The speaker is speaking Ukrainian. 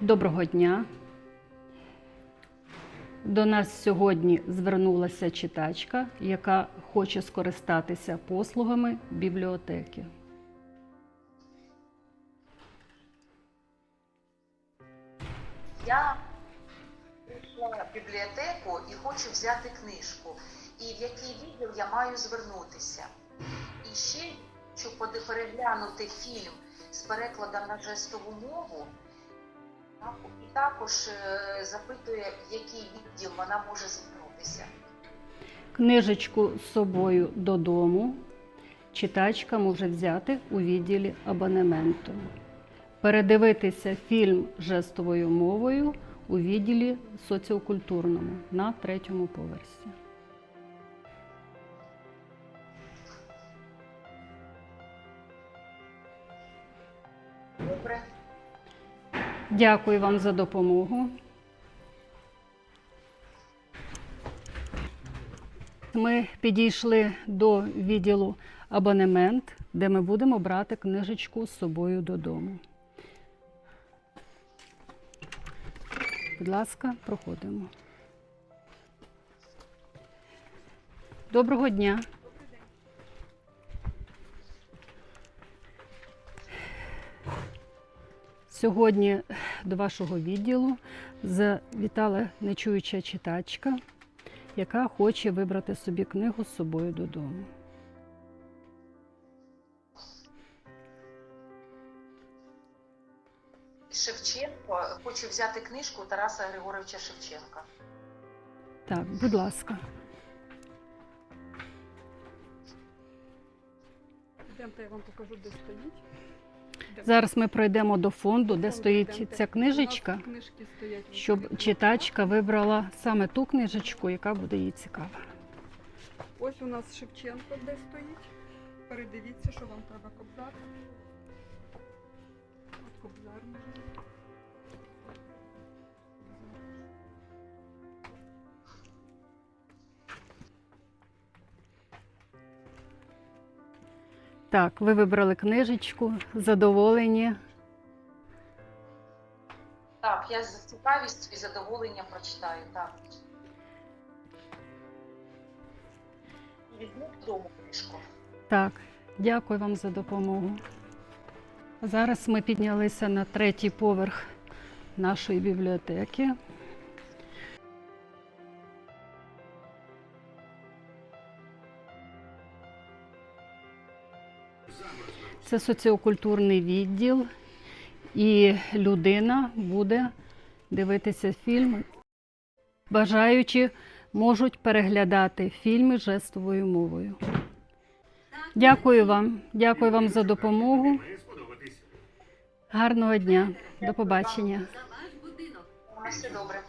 Доброго дня. До нас сьогодні звернулася читачка, яка хоче скористатися послугами бібліотеки. Я прийшла в бібліотеку і хочу взяти книжку. І в який відділ я маю звернутися. І ще хочу переглянути фільм з перекладом на жестову мову. І також е, запитує, в який відділ вона може звернутися. Книжечку з собою додому читачка може взяти у відділі абонементу. Передивитися фільм жестовою мовою у відділі соціокультурному на третьому поверсі. Добре. Дякую вам за допомогу. Ми підійшли до відділу абонемент, де ми будемо брати книжечку з собою додому. Будь ласка, проходимо. Доброго дня. Сьогодні до вашого відділу завітала нечуюча читачка, яка хоче вибрати собі книгу з собою додому. Шевченко хочу взяти книжку Тараса Григоровича Шевченка. Так, будь ласка. Йдемте, я вам покажу, де стоїть. Зараз ми пройдемо до фонду, де стоїть ця книжечка, щоб читачка вибрала саме ту книжечку, яка буде їй цікава. Ось у нас Шевченко де стоїть. Передивіться, що вам треба кобзар. От кобзар може. Так, ви вибрали книжечку, задоволені. Так, я з цікавістю і задоволенням прочитаю. Так. Візьму додому книжку. Так, дякую вам за допомогу. Зараз ми піднялися на третій поверх нашої бібліотеки. Це соціокультурний відділ, і людина буде дивитися фільм. Бажаючі можуть переглядати фільми жестовою мовою. Дякую вам. Дякую вам за допомогу. Гарного дня. До побачення. Все добре.